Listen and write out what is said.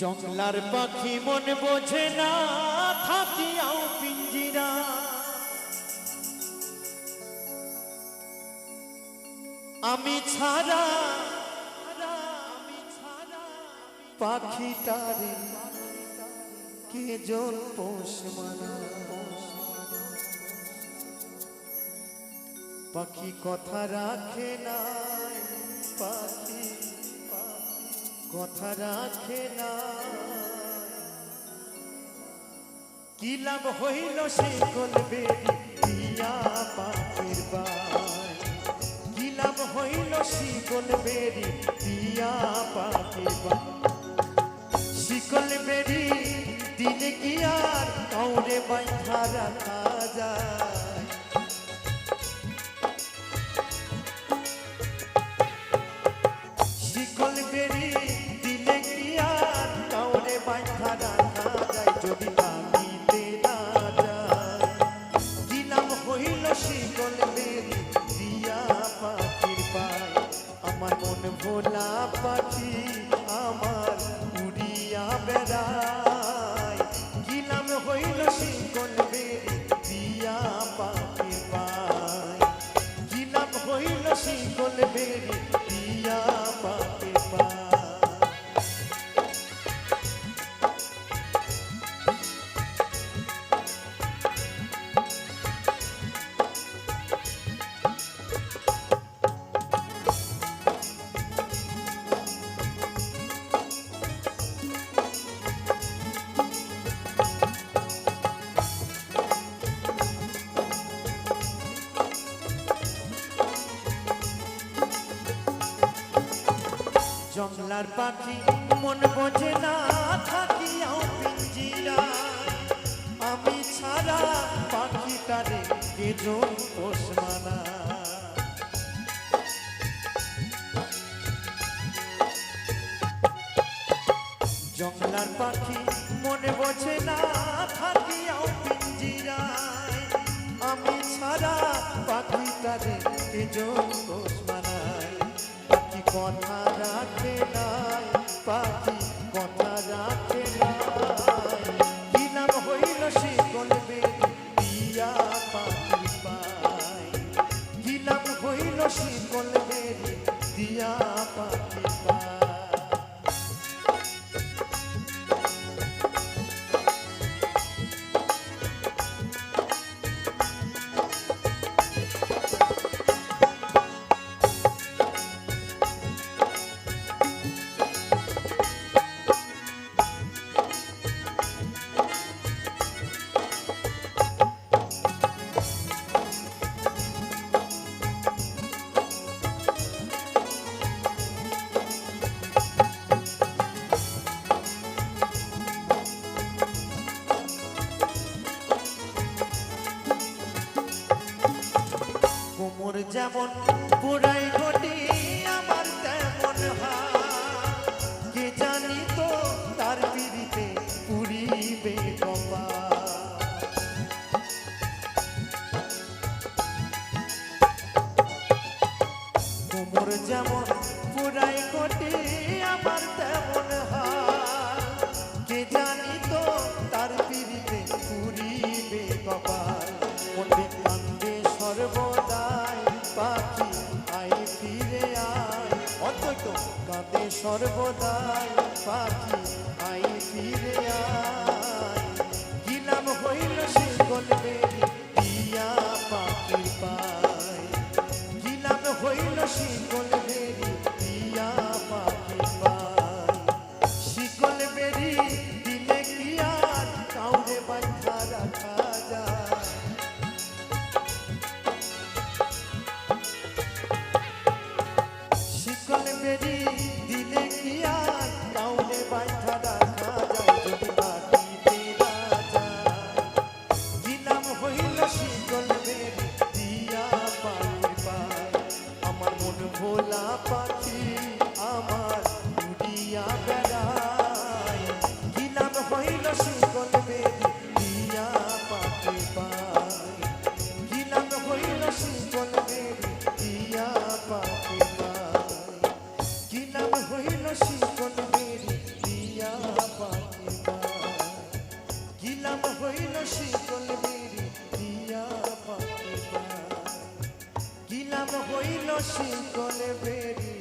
জংলার পাখি মন বোঝে না থাকিয়াও পিঞ্জিরা। আমি ছাড়া ছাড়া পাখিটারে কে জন পোষ মানা? পাখি কথা রাখে না পাখি কথা রাখে না। কি লাভ হইল সে গলবে দিয়া পাখির বাই কি লাভ হইল শিকল বেরি দিয়া পাখির বাই শিকল বেরি দিলে কি আর কাউরে বাইধা রাখা যায়? পাখি আমার জংলার পাখি, মন বোঝে না থাকিয়াও পিঞ্জিরা। আমি ছাড়া পাখিটারে কেজন পোষ মানা জংলার পাখি, মনে বোঝে না থাকিয়াও পিঞ্জিরায় আমি ছাড়া পাখিটারে কেজন পোষ মানায় পাখি কথা রাখে নাই পাখি কথা রাখে নাই। কি গলবে পায় কি নাম হইল সে গলবে দিয়া পাখি যেমন পুরাই ঘটি আমার তেমন। কে জানি তো তার পিড়িতে পুরিবে কপাল কোমর যেমন পুরাই ঘটি আমার তেমন হাত। সর্বদাই পাখি আই শিকলে বেরি